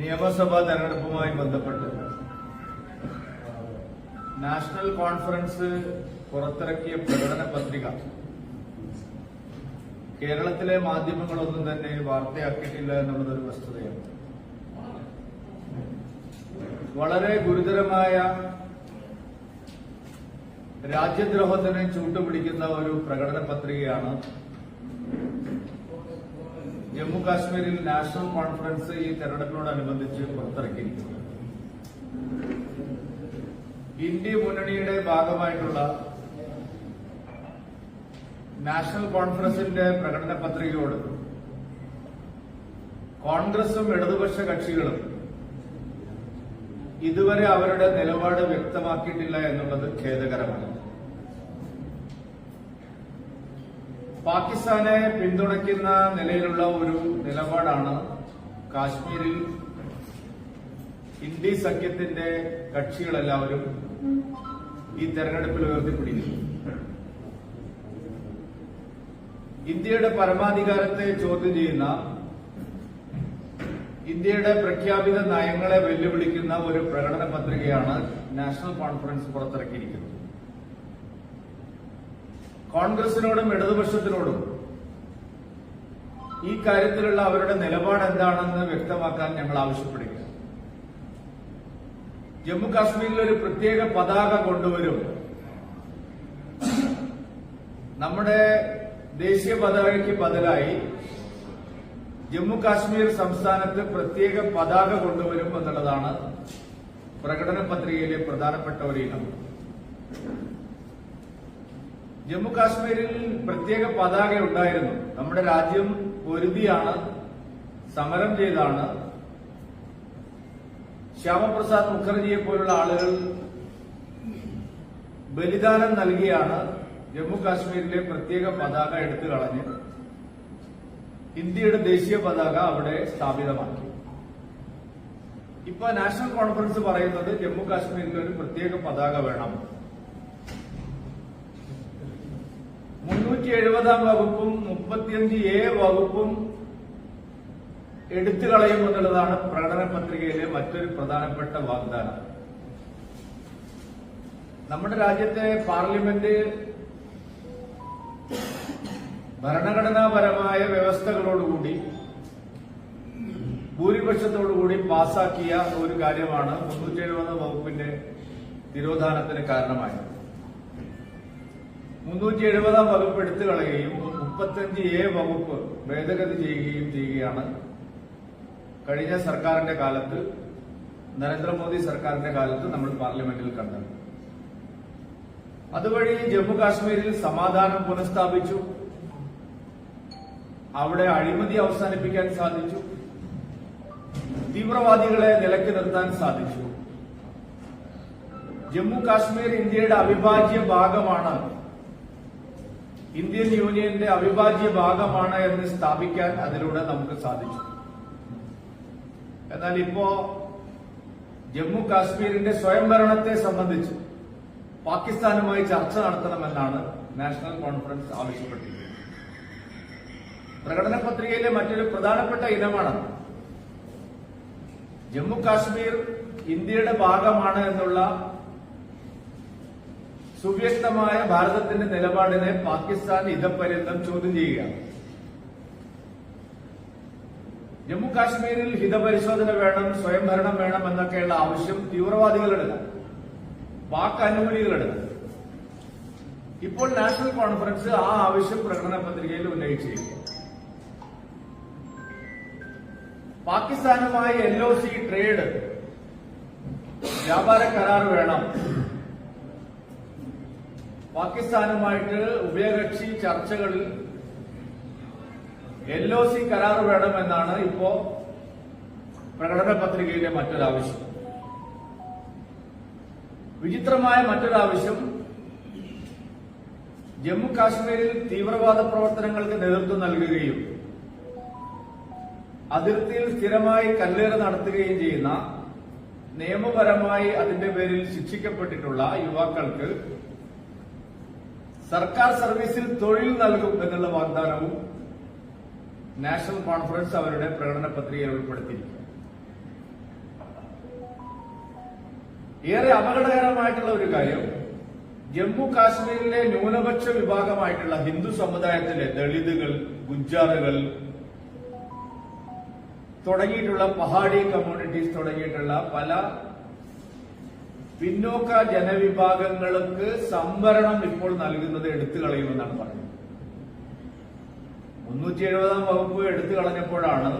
നിയമസഭാ തെരഞ്ഞെടുപ്പുമായി ബന്ധപ്പെട്ട് നാഷണൽ കോൺഫറൻസ് പുറത്തിറക്കിയ പ്രകടന പത്രിക കേരളത്തിലെ മാധ്യമങ്ങളൊന്നും തന്നെ വാർത്തയാക്കിയിട്ടില്ല എന്നുള്ളതൊരു വസ്തുതയാണ്. വളരെ ഗുരുതരമായ രാജ്യദ്രോഹത്തിന് ചൂട്ടുപിടിക്കുന്ന ഒരു പ്രകടന പത്രികയാണ് ജമ്മു കാശ്മീരിൽ നാഷണൽ കോൺഫറൻസ് ഈ തെരഞ്ഞെടുപ്പിനോടനുബന്ധിച്ച് പുറത്തിറക്കിയിരിക്കുന്നത് ഇന്ത്യ മുന്നണിയുടെ ഭാഗമായിട്ടുള്ള നാഷണൽ കോൺഫറൻസിന്റെ പ്രകടന പത്രികയോട് കോൺഗ്രസും ഇടതുപക്ഷ കക്ഷികളും ഇതുവരെ അവരുടെ നിലപാട് വ്യക്തമാക്കിയിട്ടില്ല എന്നുള്ളത് ഖേദകരമാണ്. പാകിസ്ഥാനെ പിന്തുണയ്ക്കുന്ന നിലയിലുള്ള ഒരു നിലപാടാണ് കാശ്മീരിൽ ഹിന്ദി സഖ്യത്തിന്റെ കക്ഷികളെല്ലാവരും ഈ തെരഞ്ഞെടുപ്പിൽ ഉയർത്തിപ്പിടിക്കുന്നു. ഇന്ത്യയുടെ പരമാധികാരത്തെ ചോദ്യം ചെയ്യുന്ന ഇന്ത്യയുടെ പ്രഖ്യാപിത നയങ്ങളെ വെല്ലുവിളിക്കുന്ന ഒരു പ്രകടന പത്രികയാണ് നാഷണൽ കോൺഫറൻസ് പുറത്തിറക്കിയിരിക്കുന്നത്. കോൺഗ്രസിനോടും ഇടതുപക്ഷത്തിനോടും ഈ കാര്യത്തിലുള്ള അവരുടെ നിലപാട് എന്താണെന്ന് വ്യക്തമാക്കാൻ ഞങ്ങൾ ആവശ്യപ്പെടുക ജമ്മു കാശ്മീരിൽ ഒരു പ്രത്യേക പതാക കൊണ്ടുവരും. നമ്മുടെ ദേശീയ പതാകയ്ക്ക് ബദലായി ജമ്മു കാശ്മീർ സംസ്ഥാനത്ത് പ്രത്യേക പതാക കൊണ്ടുവരും എന്നുള്ളതാണ് പ്രകടന പത്രികയിലെ പ്രധാനപ്പെട്ട ഒരു ഇനം. ജമ്മു കാശ്മീരിൽ പ്രത്യേക പതാക ഉണ്ടായിരുന്നു നമ്മുടെ രാജ്യം പൊരുതിയാണ് സമരം ചെയ്താണ്. ശ്യാമപ്രസാദ് മുഖർജിയെ പോലുള്ള ആളുകൾ ബലിദാനം നൽകിയാണ് ജമ്മു കാശ്മീരിലെ പ്രത്യേക പതാക എടുത്തു കളഞ്ഞ് ഇന്ത്യയുടെ ദേശീയ പതാക അവിടെ സ്ഥാപിതമാക്കി. ഇപ്പൊ നാഷണൽ കോൺഫറൻസ് പറയുന്നത് ജമ്മു കാശ്മീരിൽ ഒരു പ്രത്യേക പതാക വേണം. മുന്നൂറ്റി എഴുപതാം വകുപ്പും മുപ്പത്തിയഞ്ച് എ വകുപ്പും എടുത്തു കളയുമെന്നുള്ളതാണ് പ്രകടന പത്രികയിലെ മറ്റൊരു പ്രധാനപ്പെട്ട വാഗ്ദാനം. നമ്മുടെ രാജ്യത്തെ പാർലമെന്റ് ഭരണഘടനാപരമായ വ്യവസ്ഥകളോടുകൂടി ഭൂരിപക്ഷത്തോടുകൂടി പാസാക്കിയ ഒരു കാര്യമാണ് മുന്നൂറ്റി എഴുപത് വകുപ്പിന്റെ തിരോധാനത്തിന് കാരണമായത്. മുന്നൂറ്റി എഴുപതാം വകുപ്പ് എടുത്തു കളയുകയും മുപ്പത്തഞ്ച് എ വകുപ്പ് ഭേദഗതി ചെയ്യുകയും ചെയ്യുകയാണ്. കഴിഞ്ഞ സർക്കാരിന്റെ കാലത്ത് നരേന്ദ്രമോദി സർക്കാരിന്റെ കാലത്ത് നമ്മൾ പാർലമെന്റിൽ കണ്ടത്. അതുവഴി ജമ്മു കാശ്മീരിൽ സമാധാനം പുനഃസ്ഥാപിച്ചു. അവിടെ അഴിമതി അവസാനിപ്പിക്കാൻ സാധിച്ചു. തീവ്രവാദികളെ നിലയ്ക്ക് നിർത്താൻ സാധിച്ചു. ജമ്മു കാശ്മീർ ഇന്ത്യയുടെ അവിഭാജ്യ ഭാഗമാണ് ഇന്ത്യൻ യൂണിയന്റെ അവിഭാജ്യ ഭാഗമാണ് എന്ന് സ്ഥാപിക്കാൻ അതിലൂടെ നമുക്ക് സാധിച്ചു. എന്നാൽ ഇപ്പോ ജമ്മു കാശ്മീരിന്റെ സ്വയംഭരണത്തെ സംബന്ധിച്ച് പാകിസ്ഥാനുമായി ചർച്ച നടത്തണമെന്നാണ് നാഷണൽ കോൺഫറൻസ് ആവശ്യപ്പെട്ടിരിക്കുന്നത്. പ്രകടന പത്രികയിലെ മറ്റൊരു പ്രധാനപ്പെട്ട ഇനമാണ് ജമ്മു കാശ്മീർ ഇന്ത്യയുടെ ഭാഗമാണ് എന്നുള്ള സുവ്യക്തമായ ഭാരതത്തിന്റെ നിലപാടിനെ പാകിസ്ഥാൻ ഇതപര്യന്തം ചോദ്യം ചെയ്യുകയാണ്. ജമ്മു കാശ്മീരിൽ ഹിതപരിശോധന വേണം സ്വയംഭരണം വേണം എന്നൊക്കെയുള്ള ആവശ്യം തീവ്രവാദികളുടെ പാക് അനുകൂലികളുടെ ഇപ്പോൾ നാഷണൽ കോൺഫറൻസ് ആ ആവശ്യം പ്രകടന പത്രികയിൽ ഉന്നയിച്ചിരിക്കുന്നു. പാകിസ്ഥാനുമായി എൽ ഒ സി ട്രേഡ് വ്യാപാര കരാർ വേണം പാകിസ്ഥാനുമായിട്ട് ഉഭയകക്ഷി ചർച്ചകളിൽ എൽ ഒ സി കരാർ വേണമെന്നാണ് ഇപ്പോ പ്രകടന പത്രികയിലെ മറ്റൊരാവശ്യം. വിചിത്രമായ മറ്റൊരാവശ്യം ജമ്മു കാശ്മീരിൽ തീവ്രവാദ പ്രവർത്തനങ്ങൾക്ക് നേതൃത്വം നൽകുകയും അതിർത്തിയിൽ സ്ഥിരമായി കല്ലേറ് നടത്തുകയും ചെയ്യുന്ന നിയമപരമായി അതിന്റെ പേരിൽ ശിക്ഷിക്കപ്പെട്ടിട്ടുള്ള യുവാക്കൾക്ക് സർക്കാർ സർവീസിൽ തൊഴിൽ നൽകും എന്നുള്ള വാഗ്ദാനവും നാഷണൽ കോൺഫറൻസ് അവരുടെ പ്രകടന പത്രികയിൽ ഉൾപ്പെടുത്തിയിരിക്കും ഏറെ അപകടകരമായിട്ടുള്ള ഒരു കാര്യം ജമ്മു കാശ്മീരിലെ ന്യൂനപക്ഷ വിഭാഗമായിട്ടുള്ള ഹിന്ദു സമുദായത്തിലെ ദളിതുകൾ ഗുജ്ജാറുകൾ തുടങ്ങിയിട്ടുള്ള പഹാഡി കമ്മ്യൂണിറ്റീസ് തുടങ്ങിയിട്ടുള്ള പല പിന്നോക്ക ജനവിഭാഗങ്ങൾക്ക് സംവരണം ഇപ്പോൾ നൽകുന്നത് എടുത്തു കളയുമെന്നാണ് പറഞ്ഞത്. മുന്നൂറ്റി എഴുപതാം വകുപ്പ് എടുത്തു കളഞ്ഞപ്പോഴാണ്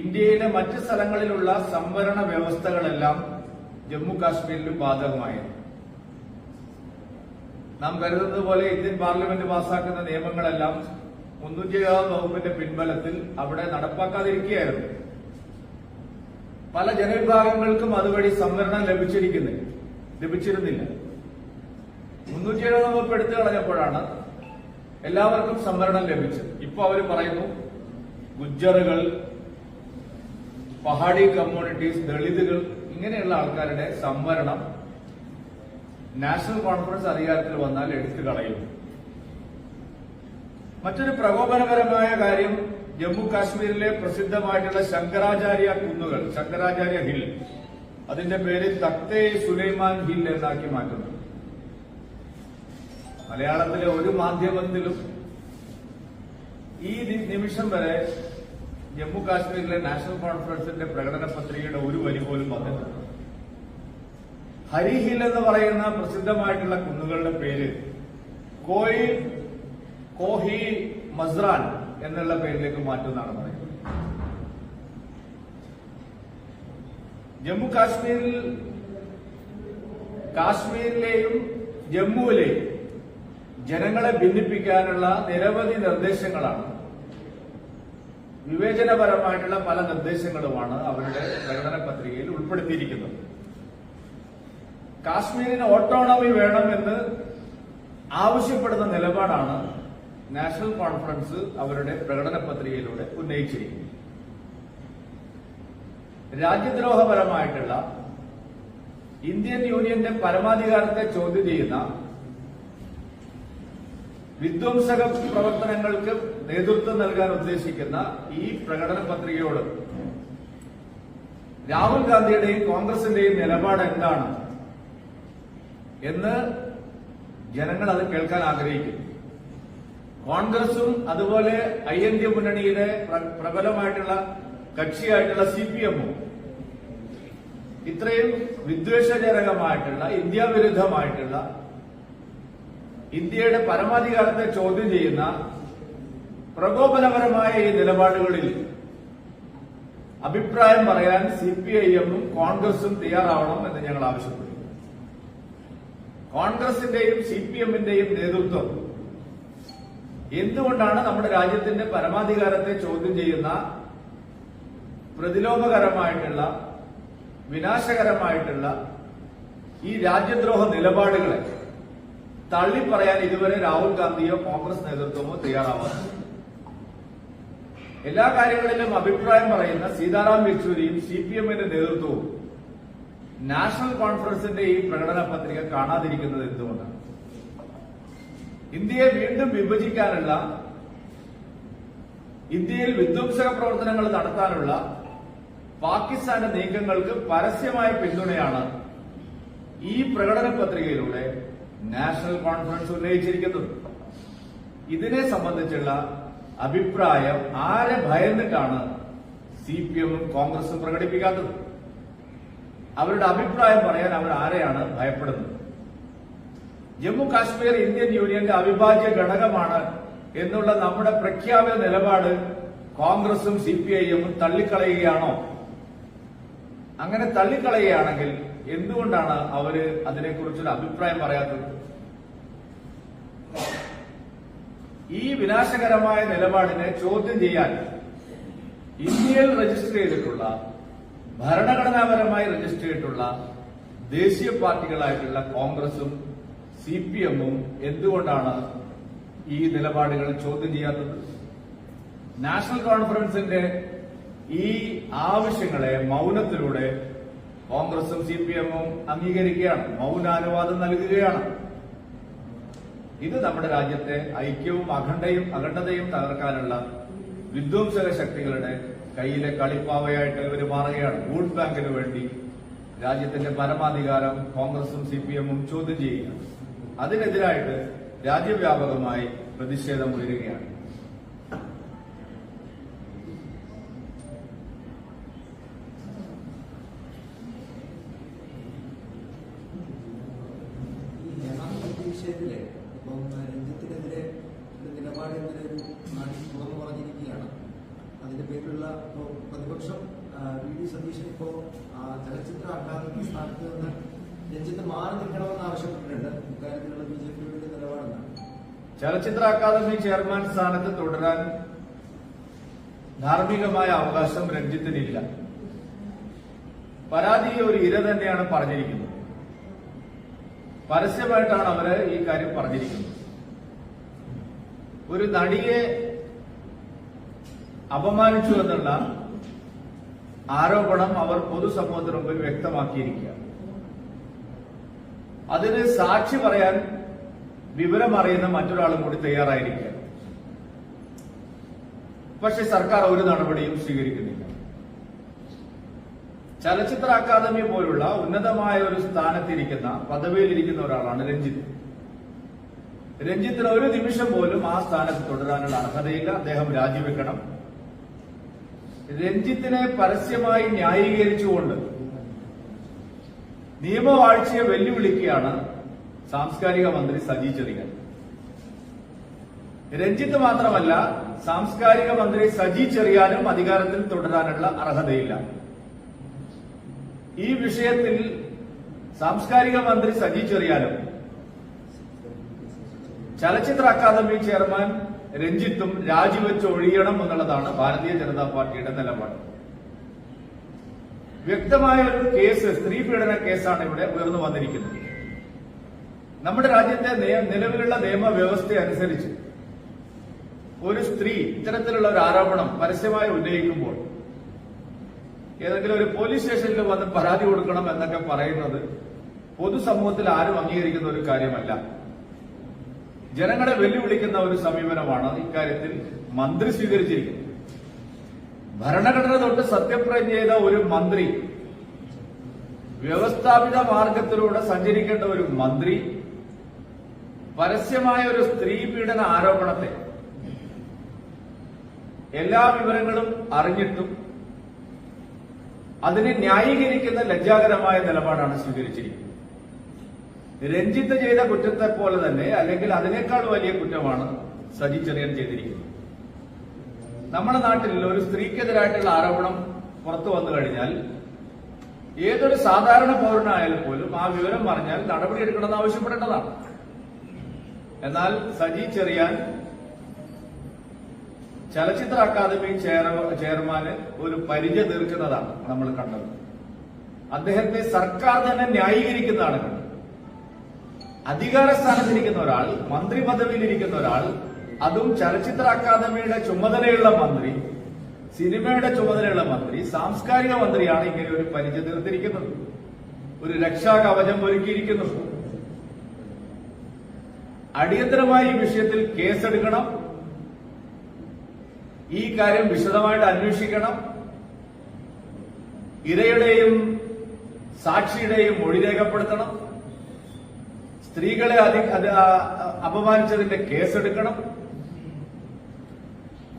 ഇന്ത്യയിലെ മറ്റ് സ്ഥലങ്ങളിലുള്ള സംവരണ വ്യവസ്ഥകളെല്ലാം ജമ്മു കാശ്മീരിലും ബാധകമായത്. നാം കരുതുന്നത് പോലെ ഇന്ത്യൻ പാർലമെന്റ് പാസാക്കുന്ന നിയമങ്ങളെല്ലാം മുന്നൂറ്റി എഴുപതാം വകുപ്പിന്റെ പിൻബലത്തിൽ അവിടെ നടപ്പാക്കാതിരിക്കുകയായിരുന്നു. പല ജനവിഭാഗങ്ങൾക്കും അതുവഴി സംവരണം ലഭിച്ചിരിക്കുന്നില്ല ലഭിച്ചിരുന്നില്ല. മുന്നൂറ്റി എഴുപത് വകുപ്പ് എടുത്തു കളഞ്ഞപ്പോഴാണ് എല്ലാവർക്കും സംവരണം ലഭിച്ചത്. ഇപ്പൊ അവർ പറയുന്നു ഗുജ്ജറുകൾ പഹാഡി കമ്മ്യൂണിറ്റീസ് ദളിതുകൾ ഇങ്ങനെയുള്ള ആൾക്കാരുടെ സംവരണം നാഷണൽ കോൺഫറൻസ് അധികാരത്തിൽ വന്നാൽ എടുത്തു കളയും. മറ്റൊരു പ്രകോപനപരമായ കാര്യം ജമ്മു കാശ്മീരിലെ പ്രസിദ്ധമായിട്ടുള്ള ശങ്കരാചാര്യ കുന്നുകൾ ശങ്കരാചാര്യ ഹിൽ. അതിന്റെ പേര് തക്തേ സുലൈമാൻ ഹിൽ എന്നാക്കി മാറ്റുന്നു. മലയാളത്തിലെ ഒരു മാധ്യമത്തിലും ഈ നിമിഷം വരെ ജമ്മു കാശ്മീരിലെ നാഷണൽ കോൺഫറൻസിന്റെ പ്രകടന പത്രികയുടെ ഒരു വരി പോലും വന്നിട്ടുണ്ട് ഹരിഹിൽ എന്ന് പറയുന്ന പ്രസിദ്ധമായിട്ടുള്ള കുന്നുകളുടെ പേര് കോയി കോഹി മസ്റാൻ എന്നുള്ള പേരിലേക്ക് മാറ്റുമെന്നാണ് പറയുന്നത്. ജമ്മു കാശ്മീരിൽ കാശ്മീരിലെയും ജമ്മുവിലെയും ജനങ്ങളെ ഭിന്നിപ്പിക്കാനുള്ള നിരവധി നിർദ്ദേശങ്ങളാണ്. വിവേചനപരമായിട്ടുള്ള പല നിർദ്ദേശങ്ങളുമാണ് അവരുടെ പ്രകടന പത്രികയിൽ ഉൾപ്പെടുത്തിയിരിക്കുന്നത്. കാശ്മീരിന് ഓട്ടോണമി വേണമെന്ന് ആവശ്യപ്പെടുന്ന നിലപാടാണ് നാഷണൽ കോൺഫറൻസ് അവരുടെ പ്രകടന പത്രികയിലൂടെ ഉന്നയിച്ചിരിക്കുന്നു. രാജ്യദ്രോഹപരമായിട്ടുള്ള ഇന്ത്യൻ യൂണിയന്റെ പരമാധികാരത്തെ ചോദ്യം ചെയ്യുന്ന വിധ്വംസക പ്രവർത്തനങ്ങൾക്ക് നേതൃത്വം നൽകാൻ ഉദ്ദേശിക്കുന്ന ഈ പ്രകടന പത്രികയോട് രാഹുൽ ഗാന്ധിയുടെയും കോൺഗ്രസിന്റെയും നിലപാട് എന്താണ് എന്ന് ജനങ്ങൾ അത് കേൾക്കാൻ ആഗ്രഹിക്കുന്നു. കോൺഗ്രസും അതുപോലെ ഐ എൻ ഡി മുന്നണിയിലെ പ്രബലമായിട്ടുള്ള കക്ഷിയായിട്ടുള്ള സി പി എമ്മും ഇത്രയും വിദ്വേഷജനകമായിട്ടുള്ള ഇന്ത്യ വിരുദ്ധമായിട്ടുള്ള ഇന്ത്യയുടെ പരമാധികാരത്തെ ചോദ്യം ചെയ്യുന്ന പ്രകോപനപരമായ ഈ നിലപാടുകളിൽ അഭിപ്രായം പറയാൻ സി പി ഐ എമ്മും കോൺഗ്രസും തയ്യാറാവണം എന്ന് ഞങ്ങൾ ആവശ്യപ്പെടുന്നു. കോൺഗ്രസിന്റെയും സി പി എമ്മിന്റെയും നേതൃത്വം എന്തുകൊണ്ടാണ് നമ്മുടെ രാജ്യത്തിന്റെ പരമാധികാരത്തെ ചോദ്യം ചെയ്യുന്ന പ്രതിലോമകരമായിട്ടുള്ള വിനാശകരമായിട്ടുള്ള ഈ രാജ്യദ്രോഹ നിലപാടുകളെ തള്ളിപ്പറയാൻ ഇതുവരെ രാഹുൽ ഗാന്ധിയോ കോൺഗ്രസ് നേതൃത്വമോ തയ്യാറാവാത്തത്? എല്ലാ കാര്യങ്ങളിലും അഭിപ്രായം പറയുന്ന സീതാറാം യെച്ചൂരിയും സി പി എമ്മിന്റെ നേതൃത്വവും നാഷണൽ കോൺഫറൻസിന്റെ ഈ പ്രകടന പത്രിക കാണാതിരിക്കുന്നത് എന്തുകൊണ്ടാണ്? ഇന്ത്യയെ വീണ്ടും വിഭജിക്കാനുള്ള ഇന്ത്യയിൽ വിധ്വംസക പ്രവർത്തനങ്ങൾ നടത്താനുള്ള പാകിസ്ഥാന്റെ നീക്കങ്ങൾക്ക് പരസ്യമായ പിന്തുണയാണ് ഈ പ്രകടന പത്രികയിലൂടെ നാഷണൽ കോൺഫറൻസ് ഉന്നയിച്ചിരിക്കുന്നത്. ഇതിനെ സംബന്ധിച്ചുള്ള അഭിപ്രായം ആരെ ഭയന്നിട്ടാണ് സി പി എമ്മും കോൺഗ്രസും പ്രകടിപ്പിക്കാത്തത്? അവരുടെ അഭിപ്രായം പറയാൻ അവർ ആരെയാണ് ഭയപ്പെടുന്നത്? ജമ്മു കാശ്മീർ ഇന്ത്യൻ യൂണിയന്റെ അവിഭാജ്യ ഘടകമാണ് എന്നുള്ള നമ്മുടെ പ്രഖ്യാപിത നിലപാട് കോൺഗ്രസും സി പി ഐ എമ്മും തള്ളിക്കളയുകയാണോ? അങ്ങനെ തള്ളിക്കളയുകയാണെങ്കിൽ എന്തുകൊണ്ടാണ് അവർ അതിനെക്കുറിച്ചൊരു അഭിപ്രായം പറയാത്തത്? ഈ വിനാശകരമായ നിലപാടിനെ ചോദ്യം ചെയ്യാൻ ഇന്ത്യയിൽ രജിസ്റ്റർ ചെയ്തിട്ടുള്ള ഭരണഘടനാപരമായി രജിസ്റ്റർ ചെയ്തിട്ടുള്ള ദേശീയ പാർട്ടികളായിട്ടുള്ള കോൺഗ്രസും സി പി എമ്മും എന്തുകൊണ്ടാണ് ഈ നിലപാടുകൾ ചോദ്യം ചെയ്യാത്തത്? നാഷണൽ കോൺഫറൻസിന്റെ ഈ ആവശ്യങ്ങളെ മൗനത്തിലൂടെ കോൺഗ്രസും സി പി എമ്മും അംഗീകരിക്കുകയാണ് മൗനാനുവാദം നൽകുകയാണ്. ഇത് നമ്മുടെ രാജ്യത്തെ ഐക്യവും അഖണ്ഡയും അഖണ്ഡതയും തകർക്കാനുള്ള വിധ്വംസക ശക്തികളുടെ കയ്യിലെ കളിപ്പാവയായിട്ട് ഇവർ മാറുകയാണ്. വോട്ട് ബാങ്കിന് വേണ്ടി രാജ്യത്തിന്റെ പരമാധികാരം കോൺഗ്രസും സി പി എമ്മും ചോദ്യം ചെയ്യുകയാണ്. അതിനെതിരായിട്ട് രാജ്യവ്യാപകമായി പ്രതിഷേധം ഉയരുകയാണ്. പ്രതിപക്ഷം വി. ഡി. സതീശൻ ഇപ്പോ ചലച്ചിത്ര അക്കാദമി സ്ഥാനത്ത് നിന്ന് രഞ്ജിത്ത് മാറി നിൽക്കണമെന്ന് ആവശ്യപ്പെട്ടിട്ടുണ്ട്. ഇക്കാര്യത്തിലുള്ള ബി ജെ പിയുടെ ചലച്ചിത്ര അക്കാദമി ചെയർമാൻ സ്ഥാനത്ത് തുടരാൻ ധാർമ്മികമായ അവകാശം രഞ്ജിത്തിനില്ല. പരാതി ഒരു ഇര തന്നെയാണ് പറഞ്ഞിരിക്കുന്നത്. പരസ്യമായിട്ടാണ് അവർ ഈ കാര്യം പറഞ്ഞിരിക്കുന്നത്. ഒരു നടിയെ അപമാനിച്ചു എന്നുള്ള ആരോപണം അവർ പൊതുസമൂഹത്തിന് മുമ്പിൽ വ്യക്തമാക്കിയിരിക്കുകയാണ്. അതിന് സാക്ഷി പറയാൻ വിവരം അറിയുന്ന മറ്റൊരാളും കൂടി തയ്യാറായിരിക്കുക പക്ഷെ സർക്കാർ ഒരു നടപടിയും സ്വീകരിക്കുന്നില്ല. ചലച്ചിത്ര അക്കാദമി പോലുള്ള ഉന്നതമായ ഒരു സ്ഥാനത്തിരിക്കുന്ന പദവിയിലിരിക്കുന്ന ഒരാളാണ് രഞ്ജിത്ത്. രഞ്ജിത്തിന് ഒരു നിമിഷം പോലും ആ സ്ഥാനത്ത് തുടരാനുള്ള അർഹതയില്ല. അദ്ദേഹം രാജിവെക്കണം. രഞ്ജിത്തിനെ പരസ്യമായി ന്യായീകരിച്ചുകൊണ്ട് നിയമവാഴ്ചയെ വെല്ലുവിളിക്കുകയാണ് സാംസ്കാരിക മന്ത്രി സജി ചെറിയാൻ. രഞ്ജിത്ത് മാത്രമല്ല സാംസ്കാരിക മന്ത്രി സജി ചെറിയാനും അധികാരത്തിൽ തുടരാനുള്ള അർഹതയില്ല. ഈ വിഷയത്തിൽ സാംസ്കാരിക മന്ത്രി സജി ചെറിയാനും ചലച്ചിത്ര അക്കാദമി ചെയർമാൻ രഞ്ജിത്തും രാജിവെച്ച് ഒഴിയണം എന്നുള്ളതാണ് ഭാരതീയ ജനതാ പാർട്ടിയുടെ നിലപാട്. വ്യക്തമായ ഒരു കേസ് സ്ത്രീ പീഡന കേസാണ് ഇവിടെ ഉയർന്നു വന്നിരിക്കുന്നത്. നമ്മുടെ രാജ്യത്തെ നിലവിലുള്ള നിയമവ്യവസ്ഥ അനുസരിച്ച് ഒരു സ്ത്രീ ഇത്തരത്തിലുള്ള ഒരു ആരോപണം പരസ്യമായി ഉന്നയിക്കുമ്പോൾ ഏതെങ്കിലും ഒരു പോലീസ് സ്റ്റേഷനിൽ വന്ന് പരാതി കൊടുക്കണം എന്നൊക്കെ പറയുന്നത് പൊതുസമൂഹത്തിൽ ആരും അംഗീകരിക്കുന്ന ഒരു കാര്യമല്ല. ജനങ്ങളെ വെല്ലുവിളിക്കുന്ന ഒരു സമീപനമാണ് ഇക്കാര്യത്തിൽ മന്ത്രി സ്വീകരിച്ചിരിക്കുന്നത്. ഭരണഘടന തൊട്ട് സത്യപ്രതിജ്ഞ ചെയ്ത ഒരു മന്ത്രി വ്യവസ്ഥാപിത മാർഗത്തിലൂടെ സഞ്ചരിക്കേണ്ട ഒരു മന്ത്രി പരസ്യമായ ഒരു സ്ത്രീ പീഡന ആരോപണത്തെ എല്ലാ വിവരങ്ങളും അറിഞ്ഞിട്ടും അതിനെ ന്യായീകരിക്കുന്ന ലജ്ജാകരമായ നിലപാടാണ് സ്വീകരിച്ചിരിക്കുന്നത്. രഞ്ജിത്ത് ചെയ്ത കുറ്റത്തെ പോലെ തന്നെ അല്ലെങ്കിൽ അതിനേക്കാൾ വലിയ കുറ്റമാണ് സജി ചെറിയൻ ചെയ്തിരിക്കുന്നത്. നമ്മുടെ നാട്ടിൽ ഒരു സ്ത്രീക്കെതിരായിട്ടുള്ള ആരോപണം പുറത്തു വന്നു കഴിഞ്ഞാൽ ഏതൊരു സാധാരണ പൗരനായാലും പോലും ആ വിവരം പറഞ്ഞാൽ നടപടി നടപടിയെടുക്കണമെന്ന് ആവശ്യപ്പെടേണ്ടതാണ്. എന്നാൽ സജി ചെറിയാൻ ചലച്ചിത്ര അക്കാദമി ചെയർ- ചെയർമാന് ഒരു പരിചയ തീർക്കുന്നതാണ് നമ്മൾ കണ്ടത്. അദ്ദേഹത്തെ സർക്കാർ തന്നെ ന്യായീകരിക്കുന്നതാണ് കണ്ടത്. അധികാര സ്ഥാനത്തിരിക്കുന്ന ഒരാൾ മന്ത്രി പദവിയിലിരിക്കുന്ന ഒരാൾ അതും ചലച്ചിത്ര അക്കാദമിയുടെ ചുമതലയുള്ള മന്ത്രി സിനിമയുടെ ചുമതലയുള്ള മന്ത്രി സാംസ്കാരിക മന്ത്രിയാണ് ഇങ്ങനെ ഒരു പരിചയ തീർത്തിരിക്കുന്നത് ഒരു രക്ഷാകവചം ഒരുക്കിയിരിക്കുന്നു. അടിയന്തരമായി ഈ വിഷയത്തിൽ കേസെടുക്കണം. ഈ കാര്യം വിശദമായിട്ട് അന്വേഷിക്കണം. ഇരയുടെയും സാക്ഷിയുടെയും മൊഴി രേഖപ്പെടുത്തണം. സ്ത്രീകളെ അപമാനിച്ചതിന്റെ കേസെടുക്കണം.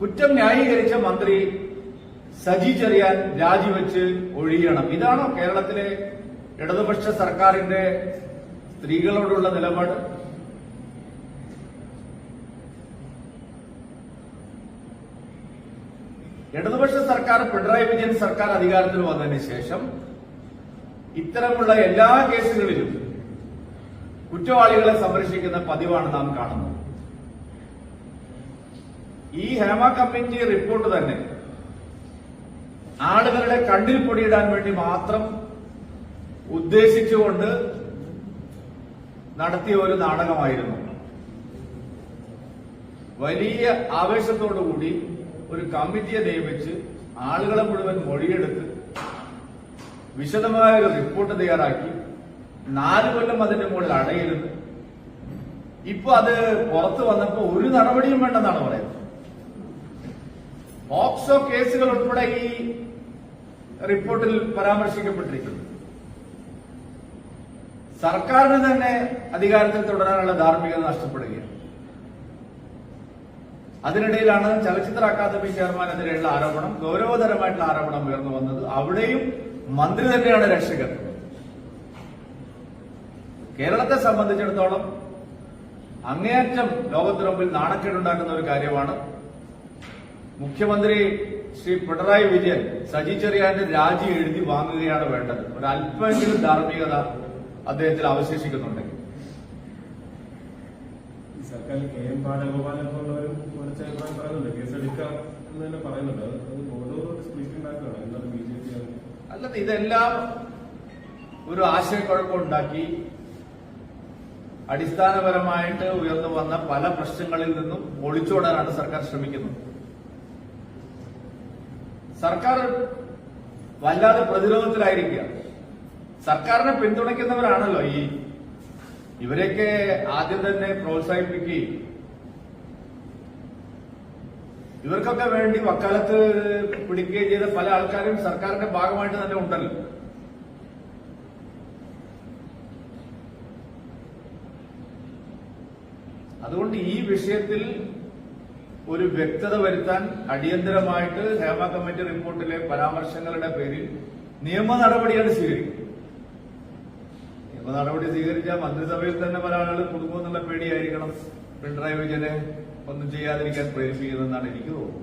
കുറ്റം ന്യായീകരിച്ച മന്ത്രി സജി ചെറിയാൻ രാജിവെച്ച് ഒഴിയണം. ഇതാണോ കേരളത്തിലെ ഇടതുപക്ഷ സർക്കാരിന്റെ സ്ത്രീകളോടുള്ള നിലപാട്? ഇടതുപക്ഷ സർക്കാർ പിണറായി വിജയൻ സർക്കാർ അധികാരത്തിൽ വന്നതിന് ശേഷം ഇത്തരമുള്ള എല്ലാ കേസുകളിലും കുറ്റവാളികളെ സംരക്ഷിക്കുന്ന പതിവാണ് നാം കാണുന്നത്. ഈ ഹേമ കമ്മിറ്റി റിപ്പോർട്ട് തന്നെ ആളുകളുടെ കണ്ണിൽ പൊടിയിടാൻ വേണ്ടി മാത്രം ഉദ്ദേശിച്ചുകൊണ്ട് നടത്തിയ ഒരു നാടകമായിരുന്നു. വലിയ ആവേശത്തോടുകൂടി ഒരു കമ്മിറ്റിയെ നിയമിച്ച് ആളുകളെ മുഴുവൻ മൊഴിയെടുത്ത് വിശദമായ ഒരു റിപ്പോർട്ട് തയ്യാറാക്കി നാല് കൊല്ലം അതിന്റെ മുകളിൽ അടയിരുന്നു. ഇപ്പൊ അത് പുറത്തു വന്നപ്പോ ഒരു നടപടിയും വേണ്ടെന്നാണ് പറയുന്നത്. പോക്സോ കേസുകൾ ഉൾപ്പെടെ ഈ റിപ്പോർട്ടിൽ പരാമർശിക്കപ്പെട്ടിരിക്കുന്നു. സർക്കാരിന് തന്നെ അധികാരത്തിൽ തുടരാനുള്ള ധാർമ്മികത നഷ്ടപ്പെടുകയാണ്. അതിനിടയിലാണ് ചലച്ചിത്ര അക്കാദമി ചെയർമാനെതിരെയുള്ള ആരോപണം ഗൗരവതരമായിട്ടുള്ള ആരോപണം ഉയർന്നു വന്നത്. അവിടെയും മന്ത്രി തന്നെയാണ് രക്ഷകർ കേരളത്തെ സംബന്ധിച്ചിടത്തോളം അങ്ങേയറ്റം ലോകത്തിനു മുമ്പിൽ നാണക്കേടുണ്ടാക്കുന്ന ഒരു കാര്യമാണ് മുഖ്യമന്ത്രി ശ്രീ പിണറായി വിജയൻ സജി ചെറിയാന്റെ രാജി എഴുതി വാങ്ങുകയാണ് വേണ്ടത്. ഒരു അല്പമെങ്കിലും ധാർമ്മികത അദ്ദേഹത്തിൽ അവശേഷിക്കുന്നുണ്ടെങ്കിൽ ഈ സർക്കാരിൽ കെ എം ബാലഗോപാലൻ പോലുള്ളവരും കുറച്ച് അഭിപ്രായം പറയുന്നുണ്ട്. കേസെടുക്കാം എന്ന് തന്നെ പറയുന്നുണ്ട്. അത് അത് ബോധപൂർവം സ്പ്ലിറ്റ് ഉണ്ടാക്കുകയാണ്. എന്താണ് ബി ജെ പി അല്ലത് ഇതെല്ലാം ഒരു ആശയക്കുഴപ്പം ഉണ്ടാക്കി അടിസ്ഥാനപരമായിട്ട് ഉയർന്നു വന്ന പല പ്രശ്നങ്ങളിൽ നിന്നും ഒളിച്ചോടാനാണ് സർക്കാർ ശ്രമിക്കുന്നത്. സർക്കാർ വല്ലാതെ പ്രതിരോധത്തിലായിരിക്കുക. സർക്കാരിനെ പിന്തുണയ്ക്കുന്നവരാണല്ലോ ഈ ഇവരെയൊക്കെ ആദ്യം തന്നെ പ്രോത്സാഹിപ്പിക്കുകയും ഇവർക്കൊക്കെ വേണ്ടി വക്കാലത്ത് പിടിക്കുകയും ചെയ്ത പല ആൾക്കാരും സർക്കാരിന്റെ ഭാഗമായിട്ട് തന്നെ ഉണ്ടല്ലോ. അതുകൊണ്ട് ഈ വിഷയത്തിൽ ഒരു വ്യക്തത വരുത്താൻ അടിയന്തരമായിട്ട് ഹേമ കമ്മിറ്റി റിപ്പോർട്ടിലെ പരാമർശങ്ങളുടെ പേരിൽ നിയമ നടപടിയാണ് സ്വീകരിക്കുന്നത് നിയമ നടപടി സ്വീകരിച്ചാൽ മന്ത്രിസഭയിൽ തന്നെ പല ആളുകൾ കുടുംബമെന്നുള്ള പേടിയായിരിക്കണം പിണറായി വിജയനെ ഒന്നും ചെയ്യാതിരിക്കാൻ പ്രേരിപ്പിക്കുന്നതെന്നാണ് എനിക്ക് തോന്നുന്നത്.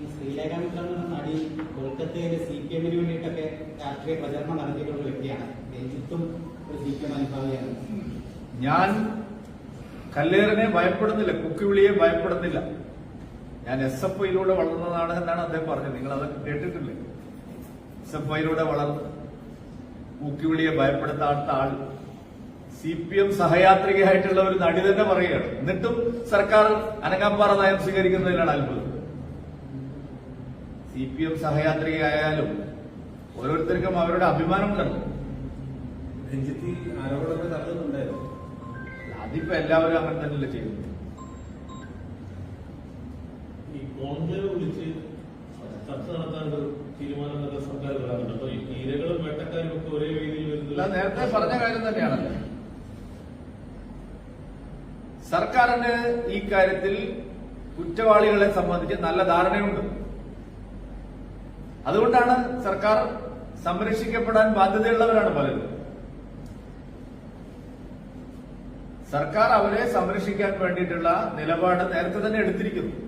ഈ ശ്രീലേഖ മിത്ര എന്ന നടി കൊൽക്കത്തയിലെ സി പി എമ്മിന് വേണ്ടിയിട്ടൊക്കെ രാഷ്ട്രീയ പ്രചരണം നടത്തിയിട്ടുള്ള വ്യക്തിയാണ്. രഞ്ജിത്തും ഒരു സി പി എം അനുഭാവിയാണ് ഞാൻ കല്ലേറിനെ ഭയപ്പെടുന്നില്ല കുക്കിവിളിയെ ഭയപ്പെടുന്നില്ല. ഞാൻ എസ് എഫ് ഐയിലൂടെ വളർന്നതാണ് എന്നാണ് അദ്ദേഹം പറഞ്ഞത്. നിങ്ങൾ അതൊക്കെ കേട്ടിട്ടില്ലേ? എസ് എഫ് ഐയിലൂടെ വളർന്ന് കുക്കിവിളിയെ ഭയപ്പെടുത്താത്ത ആൾ സി പി എം സഹയാത്രികയായിട്ടുള്ള ഒരു നടി തന്നെ പറയുകയാണ്. എന്നിട്ടും സർക്കാർ അനങ്ങാപ്പാറ നയം സ്വീകരിക്കുന്നതിലാണ് അത്ഭുതം. സി പി എം സഹയാത്രികയായാലും ഓരോരുത്തർക്കും അവരുടെ അഭിമാനമുണ്ടല്ലോ രഞ്ജിത്ത് ഈ ആരോപണങ്ങൾ അതിപ്പോ എല്ലാവരും അങ്ങനെ തന്നെയല്ലേ ചെയ്യുന്നത്? ഈ കോൺക്ലേവ് വിളിച്ച് ചർച്ച നടത്താൻ തീരുമാനം തന്നെ സർക്കാർ വരാറുണ്ട്. അപ്പൊ ഇരകളും വേട്ടക്കാരും ഒക്കെ ഒരേ രീതിയിൽ അല്ല നേരത്തെ പറഞ്ഞ കാര്യം തന്നെയാണല്ലോ. സർക്കാരിന് ഈ കാര്യത്തിൽ കുറ്റവാളികളെ സംബന്ധിച്ച് നല്ല ധാരണയുണ്ട്. അതുകൊണ്ടാണ് സർക്കാർ സംരക്ഷിക്കപ്പെടാൻ ബാധ്യതയുള്ളവരാണ് പലരും. സർക്കാർ അവരെ സംരക്ഷിക്കാൻ വേണ്ടിയിട്ടുള്ള നിലപാട് നേരത്തെ തന്നെ എടുത്തിരിക്കുന്നു.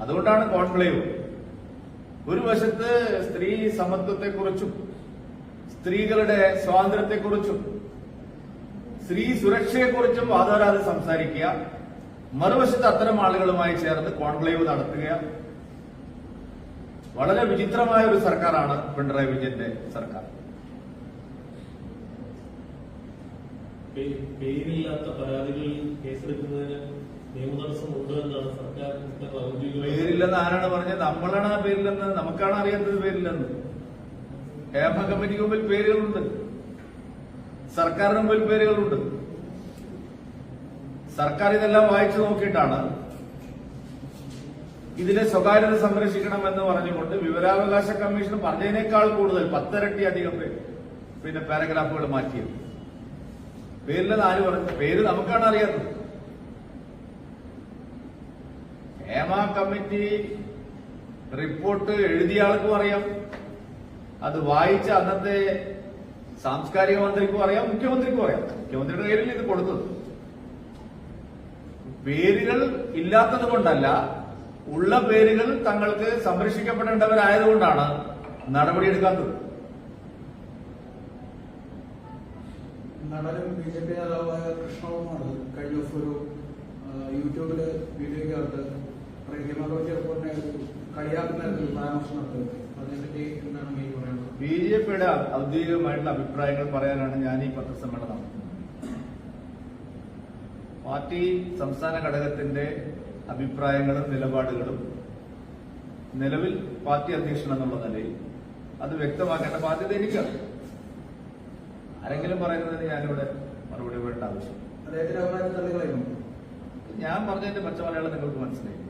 അതുകൊണ്ടാണ് കോൺക്ലേവ്. ഒരു വശത്ത് സ്ത്രീ സമത്വത്തെക്കുറിച്ചും സ്ത്രീകളുടെ സ്വാതന്ത്ര്യത്തെക്കുറിച്ചും സ്ത്രീ സുരക്ഷയെക്കുറിച്ചും വാദോരാതെ സംസാരിക്കുക. മറുവശത്ത് അത്തരം ആളുകളുമായി ചേർന്ന് കോൺക്ലേവ് നടത്തുക. വളരെ വിചിത്രമായ ഒരു സർക്കാരാണ് പിണറായി വിജയന്റെ സർക്കാർ പേ- പേരില്ലാത്ത പരാതികളിൽ കേസെടുക്കുന്നതിന് പേരില്ലെന്ന് ആരാണ് പറഞ്ഞത്? നമ്മളാണ് ആ പേരില്ലെന്ന്. നമുക്കാണ് അറിയാത്തത് പേരില്ലെന്ന്. ഹേമ കമ്മിറ്റിക്ക് മുമ്പിൽ പേരുകളുണ്ട്. സർക്കാരിന് മുമ്പിൽ പേരുകളുണ്ട്. സർക്കാർ ഇതെല്ലാം വായിച്ചു നോക്കിയിട്ടാണ് ഇതിനെ സ്വകാര്യത സംരക്ഷിക്കണമെന്ന് പറഞ്ഞുകൊണ്ട് വിവരാവകാശ കമ്മീഷൻ പറഞ്ഞതിനേക്കാൾ കൂടുതൽ പത്തരട്ടി അധികം പേര് പിന്നെ പാരഗ്രാഫുകൾ മാറ്റിയത്. പേരില്ലെന്ന് ആര് പറഞ്ഞു പേര് നമുക്കാണ് അറിയാത്തത്. ഹേമ കമ്മിറ്റി റിപ്പോർട്ട് എഴുതിയ ആൾക്കും അറിയാം. അത് വായിച്ച അന്നത്തെ സാംസ്കാരിക മന്ത്രിക്കും അറിയാം മുഖ്യമന്ത്രിക്കും അറിയാം. മുഖ്യമന്ത്രിയുടെ പേരിൽ ഇത് കൊടുത്തത്? പേരുകൾ ഇല്ലാത്തത് കൊണ്ടല്ല ഉള്ള പേരുകൾ തങ്ങൾക്ക് സംരക്ഷിക്കപ്പെടേണ്ടവരായതുകൊണ്ടാണ് നടപടിയെടുക്കാത്തത് നടനും ബി ജെ പി നേതാവായ കൃഷ്ണകുമാർ കഴിഞ്ഞ ദിവസം ഒരു യൂട്യൂബിൽ വീഡിയോയ്ക്കകത്ത് ഹിമലോജി റിപ്പോർട്ടിനെ ഒരു കളിയാക്കുന്ന പരാമർശം നടത്തുന്നത് എന്താണ് ബി ജെ പിയുടെ ഔദ്യോഗികമായിട്ടുള്ള അഭിപ്രായങ്ങൾ പറയാനാണ് ഞാൻ ഈ പത്രസമ്മേളനം നടത്തുന്നത്. പാർട്ടി സംസ്ഥാന ഘടകത്തിന്റെ അഭിപ്രായങ്ങളും നിലപാടുകളും നിലവിൽ പാർട്ടി അധ്യക്ഷൻ എന്നുള്ള നിലയിൽ അത് വ്യക്തമാക്കേണ്ട ബാധ്യത എനിക്കാണ്. ആരെങ്കിലും പറയുന്നതിന് ഞാനിവിടെ മറുപടി വേണ്ട ആവശ്യം. ഞാൻ പറഞ്ഞതിന്റെ പച്ച മലയാളം നിങ്ങൾക്ക് മനസ്സിലായി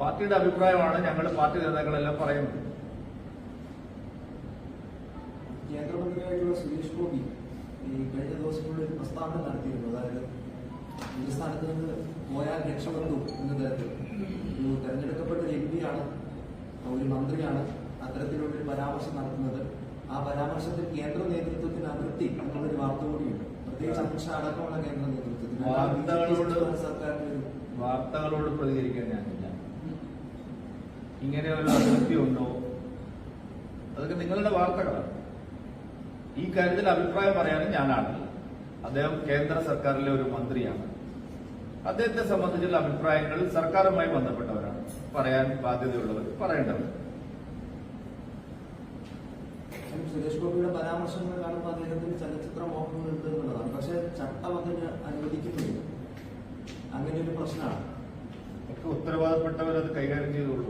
പാർട്ടിയുടെ അഭിപ്രായമാണ് ഞങ്ങൾ പാർട്ടി നേതാക്കളെല്ലാം പറയുന്നത്. കേന്ദ്രമന്ത്രിയായിട്ടുള്ള സുരേഷ് ഗോപി ഈ കഴിഞ്ഞ ദിവസങ്ങളിൽ ഒരു പ്രസ്താവന നടത്തിയിരുന്നു. അതായത് ഈ സ്ഥാനത്ത് നിന്ന് പോയാൽ രക്ഷപ്പെട്ടു എന്ന തരത്തിൽ. ഒരു തെരഞ്ഞെടുക്കപ്പെട്ട ഒരു എം പിയാണ് ഒരു മന്ത്രിയാണ് അത്തരത്തിലുള്ള ഒരു പരാമർശം നടത്തുന്നത്. ആ പരാമർശത്തിൽ കേന്ദ്ര നേതൃത്വത്തിന് അതിർത്തി എന്നുള്ളൊരു വാർത്ത കൂടിയുണ്ട്. പ്രത്യേകിച്ച് അമിത്ഷാ അടക്കമുള്ള കേന്ദ്ര നേതൃത്വത്തിന്. വാർത്തകളോട് സർക്കാരിന്റെ ഒരു വാർത്തകളോട് പ്രതികരിക്കാൻ ഞാനില്ല. ഇങ്ങനെ ഒരു അതിർത്തി ഉണ്ടോ? അതൊക്കെ നിങ്ങളുടെ വാർത്തകളാണ്. ഈ കാര്യത്തിൽ അഭിപ്രായം പറയാനും ഞാനാണ്. അദ്ദേഹം കേന്ദ്ര സർക്കാരിലെ ഒരു മന്ത്രിയാണ്. അദ്ദേഹത്തെ സംബന്ധിച്ചുള്ള അഭിപ്രായങ്ങൾ സർക്കാരുമായി ബന്ധപ്പെട്ടവരാണ്. പറയാൻ ബാധ്യതയുള്ളവർ പറയേണ്ടവർ. സുരേഷ് ഗോപിയുടെ പരാമർശങ്ങൾ കാണുമ്പോൾ അദ്ദേഹത്തിന് ചലച്ചിത്ര മോഹങ്ങളുണ്ട് എന്നുള്ളതാണ്. പക്ഷെ ചട്ടം അതിന് അനുവദിക്കുന്നില്ല. അങ്ങനെ ഒരു പ്രശ്നമാണ്. ഒക്കെ ഉത്തരവാദപ്പെട്ടവർ അത് കൈകാര്യം ചെയ്തോളൂ.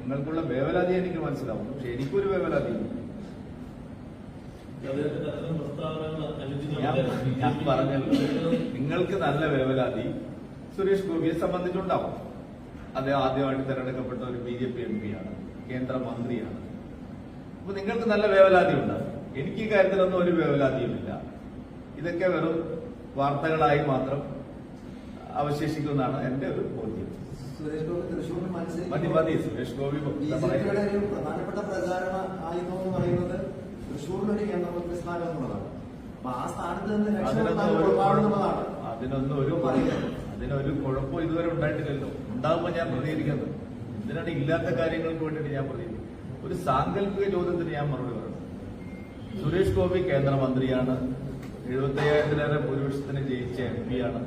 നിങ്ങൾക്കുള്ള വേവലാതി എനിക്ക് മനസ്സിലാവും പക്ഷെ എനിക്കൊരു വേവലാതി ഞാൻ പറഞ്ഞല്ലോ. നിങ്ങൾക്ക് നല്ല വേവലാതി സുരേഷ് ഗോപിയെ സംബന്ധിച്ചുണ്ടാവും. അദ്ദേഹം ആദ്യമായിട്ട് തെരഞ്ഞെടുക്കപ്പെട്ട ഒരു ബി ജെ പി എം പിയാണ് കേന്ദ്രമന്ത്രിയാണ്. അപ്പൊ നിങ്ങൾക്ക് നല്ല വേവലാതി ഉണ്ട്? എനിക്ക് ഈ കാര്യത്തിലൊന്നും ഒരു വേവലാതിയുമില്ല. ഇതൊക്കെ വെറും വാർത്തകളായി മാത്രം അവശേഷിക്കുന്നതാണ് എന്റെ ഒരു ബോധ്യം. മതി മതി സുരേഷ് ഗോപി ബി ജെ പിയുടെ പ്രധാനപ്പെട്ട പ്രചാരണ ആയുധം എന്ന് പറയുന്നത് തൃശ്ശൂരിൽ ഒരു കേന്ദ്രമന്ത്രി സ്ഥാനം എന്നുള്ളതാണ്. അപ്പൊ ആ സ്ഥാനത്ത് നിന്ന് രക്ഷപ്പെടാൻ അതിനൊന്നും ഒരു അതിനൊരു കുഴപ്പം ഇതുവരെ ഉണ്ടായിട്ടില്ലല്ലോ. ഉണ്ടാകുമ്പോൾ ഞാൻ പ്രതികരിക്കുന്നത് എന്തിനാണ് ഇല്ലാത്ത കാര്യങ്ങൾക്ക് വേണ്ടിയിട്ട് ഞാൻ പ്രതികരിക്കുന്നത്? ഒരു സാങ്കല്പിക ചോദ്യത്തിന് ഞാൻ മറുപടി പറയുന്നു സുരേഷ് ഗോപി കേന്ദ്രമന്ത്രിയാണ്. എഴുപത്തി അയ്യായിരത്തിലേറെ ഭൂരിപക്ഷത്തിന് ജയിച്ച എം ആണ്.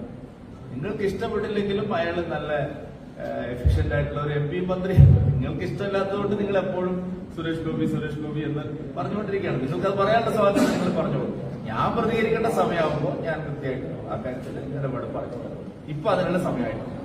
നിങ്ങൾക്ക് ഇഷ്ടപ്പെട്ടില്ലെങ്കിലും അയാൾ നല്ല എഫിഷ്യന്റ് ആയിട്ടുള്ള ഒരു എം പി മന്ത്രിയാണ്. നിങ്ങൾക്ക് ഇഷ്ടമില്ലാത്തതുകൊണ്ട് നിങ്ങൾ എപ്പോഴും സുരേഷ് ഗോപി സുരേഷ് ഗോപി എന്ന് പറഞ്ഞുകൊണ്ടിരിക്കുകയാണ്. നിങ്ങൾക്ക് അത് പറയാനുള്ള സ്വാതന്ത്ര്യം നിങ്ങൾ പറഞ്ഞു ഞാൻ പ്രതികരിക്കേണ്ട സമയമാകുമ്പോൾ ഞാൻ കൃത്യമായിട്ട് ആ കാര്യത്തിൽ നിലപാട് പറഞ്ഞു ഇപ്പൊ അതിനുള്ള സമയമായിട്ടുണ്ട്.